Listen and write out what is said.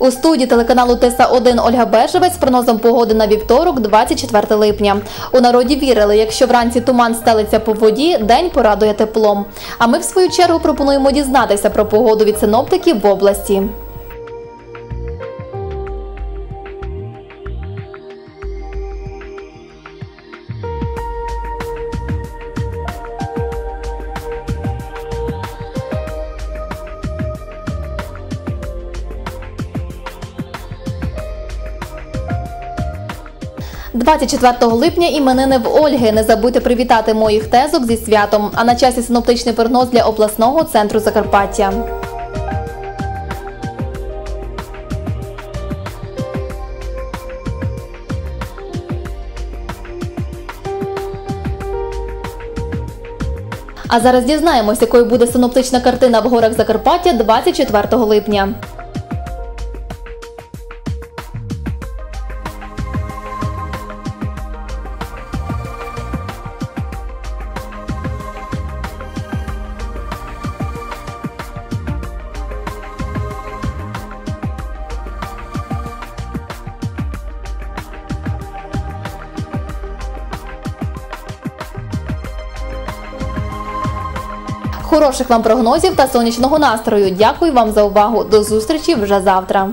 У студії телеканалу Теса 1 Ольга Бежевець з прогнозом погоди на вівторок, 24 липня. У народі вірили, якщо вранці туман стелиться по воді, день порадує теплом. А ми в свою чергу пропонуємо дізнатися про погоду від синоптиків в області. – 24 липня іменини в Ольги. Не забудьте привітати моїх тезок зі святом. А на часі синоптичний прогноз для обласного центру Закарпаття. А зараз дізнаємось, якою буде синоптична картина в горах Закарпаття 24 липня. Хороших вам прогнозів та сонячного настрою. Дякую вам за увагу. До зустрічі вже завтра.